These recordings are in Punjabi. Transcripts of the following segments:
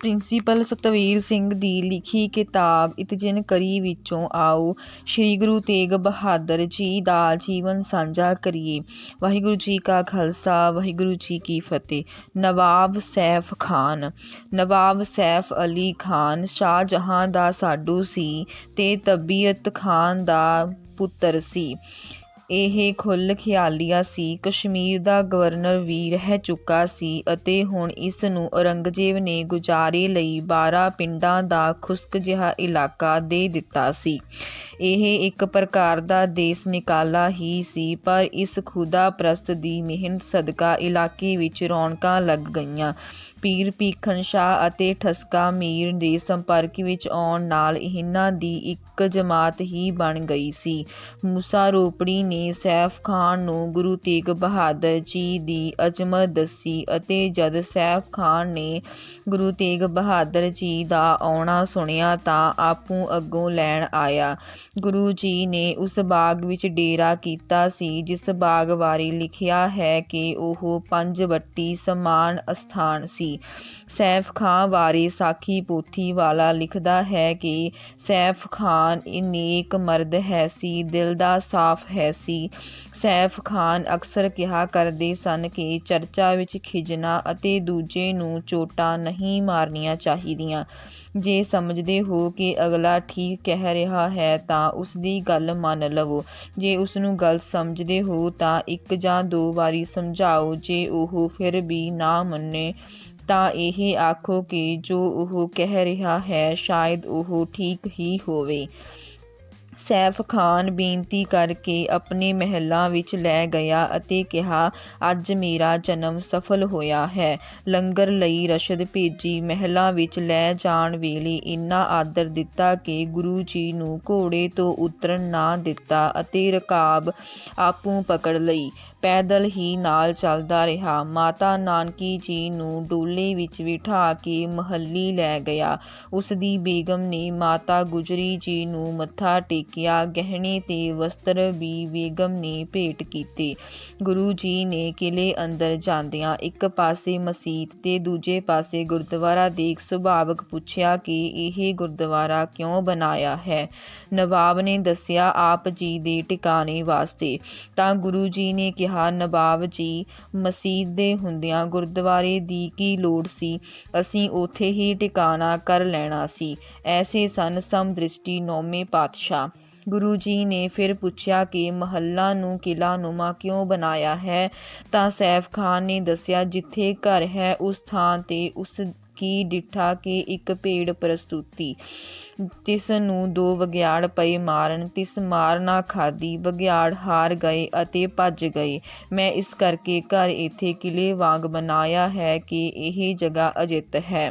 ਪ੍ਰਿੰਸੀਪਲ ਸਤਵੀਰ ਸਿੰਘ ਦੀ ਲਿਖੀ ਕਿਤਾਬ ਇਤਜਨ ਕਰੀ ਵਿੱਚੋਂ ਆਓ, ਸ੍ਰੀ ਗੁਰੂ ਤੇਗ ਬਹਾਦਰ ਜੀ ਦਾ ਜੀਵਨ ਸਾਂਝਾ ਕਰੀਏ। ਵਾਹਿਗੁਰੂ ਜੀ ਕਾ ਖਾਲਸਾ, ਵਾਹਿਗੁਰੂ ਜੀ ਕੀ ਫਤਿਹ। ਨਵਾਬ ਸੈਫ ਖਾਨ, ਨਵਾਬ ਸੈਫ ਅਲੀ ਖਾਨ ਸ਼ਾਹਜਹਾਂ ਦਾ ਸਾਡੂ ਸੀ ਤੇ ਤਬੀਅਤ ਖਾਨ ਦਾ ਪੁੱਤਰ ਸੀ। ਇਹ ਖੁੱਲ੍ਹ ਖਿਆਲੀਆ ਸੀ। ਕਸ਼ਮੀਰ ਦਾ ਗਵਰਨਰ ਵੀ ਰਹਿ ਚੁੱਕਾ ਸੀ ਅਤੇ ਹੁਣ ਇਸ ਨੂੰ ਔਰੰਗਜ਼ੇਬ ਨੇ ਗੁਜ਼ਾਰੇ ਲਈ ਬਾਰਾਂ ਪਿੰਡਾਂ ਦਾ ਖੁਸ਼ਕ ਜਿਹਾ ਇਲਾਕਾ ਦੇ ਦਿੱਤਾ ਸੀ। ਇਹ ਇੱਕ ਪ੍ਰਕਾਰ ਦਾ ਦੇਸ ਨਿਕਾਲਾ ਹੀ ਸੀ, ਪਰ ਇਸ ਖੁਦਾ ਪ੍ਰਸਤ ਦੀ ਮਿਹਨਤ ਸਦਕਾ ਇਲਾਕੇ ਵਿੱਚ ਰੌਣਕਾਂ ਲੱਗ ਗਈਆਂ। ਪੀਰ ਭੀਖਣ ਸ਼ਾਹ ਅਤੇ ਠਸਕਾ ਮੀਰ ਦੇ ਸੰਪਰਕ ਵਿੱਚ ਆਉਣ ਨਾਲ ਇਹਨਾਂ ਦੀ ਇੱਕ ਜਮਾਤ ਹੀ ਬਣ ਗਈ ਸੀ। ਮੂਸਾ ਰੋਪੜੀ ਨੇ ਸੈਫ ਖਾਨ ਨੂੰ ਗੁਰੂ ਤੇਗ ਬਹਾਦਰ ਜੀ ਦੀ ਅਜ਼ਮਤ ਦੱਸੀ ਅਤੇ ਜਦ ਸੈਫ ਖਾਨ ਨੇ ਗੁਰੂ ਤੇਗ ਬਹਾਦਰ ਜੀ ਦਾ ਆਉਣਾ ਸੁਣਿਆ ਤਾਂ ਆਪੂ ਅੱਗੋਂ ਲੈਣ ਆਇਆ। ਗੁਰੂ ਜੀ ਨੇ ਉਸ ਬਾਗ ਵਿੱਚ ਡੇਰਾ ਕੀਤਾ ਸੀ, ਜਿਸ ਬਾਗ ਬਾਰੇ ਲਿਖਿਆ ਹੈ ਕਿ ਉਹ ਪੰਜ ਵੱਟੀ ਸਮਾਨ ਅਸਥਾਨ ਸੀ। ਸੈਫ ਖਾਨ ਬਾਰੇ ਸਾਖੀ ਪੋਥੀ ਵਾਲਾ ਲਿਖਦਾ ਹੈ ਕਿ ਸੈਫ ਖਾਨ ਨੇਕ ਮਰਦ ਹੈ ਸੀ, ਦਿਲ ਦਾ ਸਾਫ਼ ਹੈ ਸੀ। ਸੈਫ ਖਾਨ ਅਕਸਰ ਕਿਹਾ ਕਰਦੇ ਸਨ ਕਿ ਚਰਚਾ ਵਿੱਚ ਖਿਜਣਾ ਅਤੇ ਦੂਜੇ ਨੂੰ ਚੋਟਾਂ ਨਹੀਂ ਮਾਰਨੀਆਂ ਚਾਹੀਦੀਆਂ। ਜੇ ਸਮਝਦੇ ਹੋ ਕਿ ਅਗਲਾ ਠੀਕ ਕਹਿ ਰਿਹਾ ਹੈ ਤਾਂ ਉਸ ਦੀ ਗੱਲ ਮੰਨ ਲਵੋ। ਜੇ ਉਸ ਨੂੰ ਗਲਤ ਸਮਝਦੇ ਹੋ ਤਾਂ ਇੱਕ ਜਾਂ ਦੋ ਵਾਰੀ ਸਮਝਾਓ। ਜੇ ਉਹ ਫਿਰ ਵੀ ਨਾ ਮੰਨੇ ਤਾਂ ਇਹ ਆਖੋ ਕਿ ਜੋ ਉਹ ਕਹਿ ਰਿਹਾ ਹੈ ਸ਼ਾਇਦ ਉਹ ਠੀਕ ਹੀ ਹੋਵੇ। ਸੈਫ ਖਾਨ ਬੇਨਤੀ ਕਰਕੇ ਆਪਣੇ ਮਹਿਲਾਂ ਵਿੱਚ ਲੈ ਗਿਆ ਅਤੇ ਕਿਹਾ, ਅੱਜ ਮੇਰਾ ਜਨਮ ਸਫਲ ਹੋਇਆ ਹੈ। ਲੰਗਰ ਲਈ ਰਸ਼ਦ ਭੇਜੀ। ਮਹਿਲਾਂ ਵਿੱਚ ਲੈ ਜਾਣ ਵੇਲੇ ਇੰਨਾ ਆਦਰ ਦਿੱਤਾ ਕਿ ਗੁਰੂ ਜੀ ਨੂੰ ਘੋੜੇ ਤੋਂ ਉਤਰਨ ਨਾ ਦਿੱਤਾ ਅਤੇ ਰਕਾਬ ਆਪੂ ਪਕੜ ਲਈ। ਪੈਦਲ ਹੀ ਨਾਲ ਚੱਲਦਾ ਰਿਹਾ। ਮਾਤਾ ਨਾਨਕੀ ਜੀ ਨੂੰ ਡੋਲੇ ਵਿੱਚ ਬਿਠਾ ਕੇ ਮਹੱਲੀ ਲੈ ਗਿਆ। ਉਸ ਦੀ ਬੇਗਮ ਨੇ ਮਾਤਾ ਗੁਜਰੀ ਜੀ ਨੂੰ ਮੱਥਾ ਟੇਕਿਆ। ਗਹਿਣੇ ਤੇ ਵਸਤਰ ਵੀ ਬੇਗਮ ਨੇ ਭੇਟ ਕੀਤੇ। ਗੁਰੂ ਜੀ ਨੇ ਕਿਲੇ ਅੰਦਰ ਜਾਂਦਿਆਂ ਇੱਕ ਪਾਸੇ ਮਸਜਿਦ ਤੇ ਦੂਜੇ ਪਾਸੇ ਗੁਰਦੁਆਰਾ ਦੇਖ ਸੁਭਾਵਕ ਪੁੱਛਿਆ ਕਿ ਇਹ ਗੁਰਦੁਆਰਾ ਕਿਉਂ ਬਣਾਇਆ ਹੈ? ਨਵਾਬ ਨੇ ਦੱਸਿਆ, ਆਪ ਜੀ ਦੇ ਟਿਕਾਣੇ ਵਾਸਤੇ। ਤਾਂ ਗੁਰੂ ਜੀ ਨੇ ਕਿਹਾ ਨਵਾਬ ਜੀ ਮਸਜਿਦ ਦੇ ਹੁੰਦਿਆਂ ਗੁਰਦੁਆਰੇ ਦੀ ਕੀ ਲੋੜ ਸੀ? ਅਸੀਂ ਉੱਥੇ ਹੀ ਟਿਕਾਣਾ ਕਰ ਲੈਣਾ ਸੀ। ਐਸੇ ਸਨ ਸਮਦ੍ਰਿਸ਼ਟੀ ਨੌਵੇਂ ਪਾਤਸ਼ਾਹ। ਗੁਰੂ ਜੀ ਨੇ ਫਿਰ ਪੁੱਛਿਆ ਕਿ ਮਹੱਲਾ ਨੂੰ ਕਿਲਾ ਨੁਮਾ ਕਿਉਂ ਬਣਾਇਆ ਹੈ? ਤਾਂ ਸੈਫ ਖਾਨ ਨੇ ਦੱਸਿਆ, ਜਿੱਥੇ ਘਰ ਹੈ, ਉਸ ਥਾਂ ਤੇ ਉਸ ਕੀ ਡਿਠਾ ਕਿ ਇੱਕ ਭੇਡ ਪ੍ਰਸਤੂਤੀ। ਤਿਸ ਨੂੰ ਦੋ ਬਗਿਆੜ ਪਏ ਮਾਰਨ, ਤਿਸ ਮਾਰ ਨਾ ਖਾਦੀ ਬਗਿਆੜ ਹਾਰ ਗਏ ਅਤੇ ਭੱਜ ਗਏ। ਮੈਂ ਇਸ ਕਰਕੇ ਘਰ ਇੱਥੇ ਕਿਲੇ ਵਾਂਗ ਬਣਾਇਆ ਹੈ ਕਿ ਇਹ ਜਗ੍ਹਾ ਅਜਿੱਤ ਹੈ।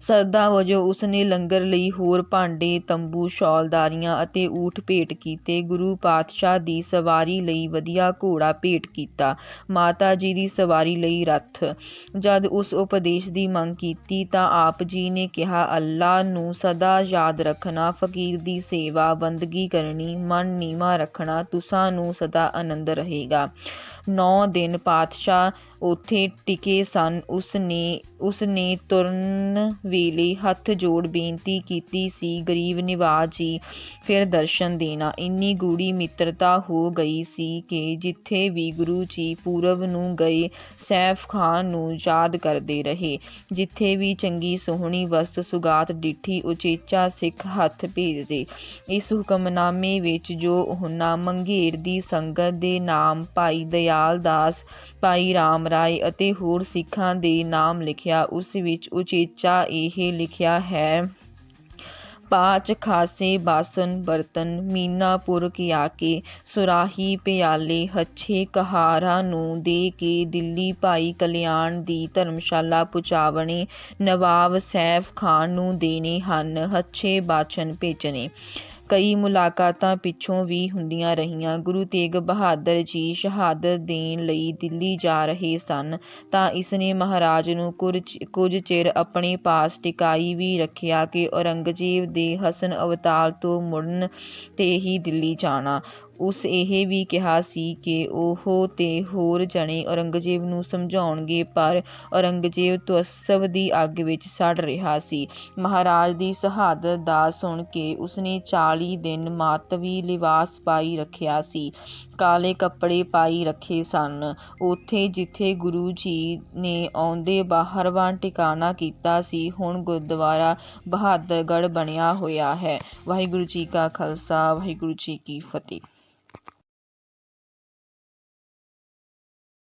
ਸਰਦਾ ਵਜੋਂ ਉਸਨੇ ਲੰਗਰ ਲਈ ਹੋਰ ਭਾਂਡੇ, ਤੰਬੂ, ਸ਼ੌਲਦਾਰੀਆਂ ਅਤੇ ਊਠ ਭੇਟ ਕੀਤੇ। ਗੁਰੂ ਪਾਤਸ਼ਾਹ ਦੀ ਸਵਾਰੀ ਲਈ ਵਧੀਆ ਘੋੜਾ ਭੇਟ ਕੀਤਾ। ਮਾਤਾ ਜੀ ਦੀ ਸਵਾਰੀ ਲਈ ਰੱਥ। ਜਦ ਉਸ ਉਪਦੇਸ਼ ਦੀ ਮੰਗ ਕੀਤੀ ਤਾਂ ਆਪ ਜੀ ਨੇ ਕਿਹਾ, ਅੱਲਾ ਨੂੰ ਸਦਾ ਯਾਦ ਰੱਖਣਾ, ਫਕੀਰ ਦੀ ਸੇਵਾ ਬੰਦਗੀ ਕਰਨੀ, ਮਨ ਨੀਵਾ ਰੱਖਣਾ ਤੁਸਾਂ ਨੂੰ ਸਦਾ ਆਨੰਦ ਰਹੇਗਾ। ਨੌ ਦਿਨ ਪਾਤਸ਼ਾਹ ਉੱਥੇ ਟਿਕੇ ਸਨ। ਉਸ ਨੇ ਉਸ ਨੇ ਤੁਰਨ ਵੇਲੇ ਹੱਥ ਜੋੜ ਬੇਨਤੀ ਕੀਤੀ ਸੀ, ਗਰੀਬ ਨਿਵਾਜ ਜੀ, ਫਿਰ ਦਰਸ਼ਨ ਦੇਣਾ। ਇੰਨੀ ਗੂੜੀ ਮਿੱਤਰਤਾ ਹੋ ਗਈ ਸੀ ਕਿ ਜਿੱਥੇ ਵੀ ਗੁਰੂ ਜੀ ਪੂਰਬ ਨੂੰ ਗਏ, ਸੈਫ ਖਾਨ ਨੂੰ ਯਾਦ ਕਰਦੇ ਰਹੇ। ਜਿੱਥੇ ਵੀ ਚੰਗੀ ਸੋਹਣੀ ਵਸਤ ਸੁਗਾਤ ਡਿੱਠੀ, ਉਚੇਚਾ ਸਿੱਖ ਹੱਥ ਭੇਜਦੇ। ਇਸ ਹੁਕਮਨਾਮੇ ਵਿੱਚ ਜੋ ਉਹਨਾਂ ਮੰਗੇਰ ਦੀ ਸੰਗਤ ਦੇ ਨਾਮ ਭਾਈ ਦਇਆਲ ਦਾਸ, ਭਾਈ ਰਾਮ ਰਾਏ ਅਤੇ ਹੋਰ ਸਿੱਖਾਂ ਦੇ ਨਾਮ ਲਿਖਿਆ, ਉਸ ਵਿੱਚ ਉਚੇਚਾ ਇਹ ਲਿਖਿਆ ਹੈ। ਪਾਚ ਖਾਸੇ ਬਾਸਨ ਬਰਤਨ ਮੀਨਾਪੁਰ ਕਿਆ ਕੇ, ਸੁਰਾਹੀ ਪਿਆਲੇ, ਹੱਛੇ ਕਹਾਰਾਂ ਨੂੰ ਦੇ ਕੇ ਦਿੱਲੀ ਭਾਈ ਕਲਿਆਣ ਦੀ ਧਰਮਸ਼ਾਲਾ ਪੁਚਾਵਣੇ, ਨਵਾਬ ਸੈਫ ਖਾਨ ਨੂੰ ਦੇਣੇ ਹਨ, ਹੱਛੇ ਬਾਚਨ ਭੇਜਣੇ। ਕਈ ਮੁਲਾਕਾਤਾਂ ਪਿੱਛੋਂ ਵੀ ਹੁੰਦੀਆਂ ਰਹੀਆਂ। ਗੁਰੂ ਤੇਗ ਬਹਾਦਰ ਜੀ ਸ਼ਹਾਦਤ ਦੇਣ ਲਈ ਦਿੱਲੀ ਜਾ ਰਹੇ ਸਨ ਤਾਂ ਇਸਨੇ ਮਹਾਰਾਜ ਨੂੰ ਕੁਝ ਕੁਝ ਚਿਰ ਆਪਣੇ ਪਾਸ ਟਿਕਾਈ ਵੀ ਰੱਖਿਆ ਕਿ ਔਰੰਗਜ਼ੇਬ ਦੇ ਹਸਨ ਅਵਤਾਰ ਤੋਂ ਮੁੜਨ ਤੇ ਹੀ ਦਿੱਲੀ ਜਾਣਾ। ਉਸ ਇਹ ਵੀ ਕਿਹਾ ਸੀ ਕਿ ਉਹ ਤੇ ਹੋਰ ਜਣੇ ਔਰੰਗਜ਼ੇਬ ਨੂੰ ਸਮਝਾਉਣਗੇ ਪਰ ਔਰੰਗਜ਼ੇਬ ਤਅੱਸਬ ਦੀ ਅੱਗ ਵਿੱਚ ਸੜ ਰਿਹਾ ਸੀ। ਮਹਾਰਾਜ ਦੀ ਸ਼ਹਾਦਤ ਦਾ ਸੁਣ ਕੇ ਉਸਨੇ ਚਾਲੀ ਦਿਨ ਮਾਤਵੀ ਲਿਬਾਸ ਪਾਈ ਰੱਖਿਆ ਸੀ, ਕਾਲੇ ਕੱਪੜੇ ਪਾਈ ਰੱਖੇ ਸਨ। ਉੱਥੇ ਜਿੱਥੇ ਗੁਰੂ ਜੀ ਨੇ ਆਉਂਦੇ ਬਾਹਰਵਾਂ ਟਿਕਾਣਾ ਕੀਤਾ ਸੀ, ਹੁਣ ਗੁਰਦੁਆਰਾ ਬਹਾਦਰਗੜ੍ਹ ਬਣਿਆ ਹੋਇਆ ਹੈ। ਵਾਹਿਗੁਰੂ ਜੀ ਕਾ ਖਾਲਸਾ ਵਾਹਿਗੁਰੂ ਜੀ ਕੀ ਫਤਿਹ।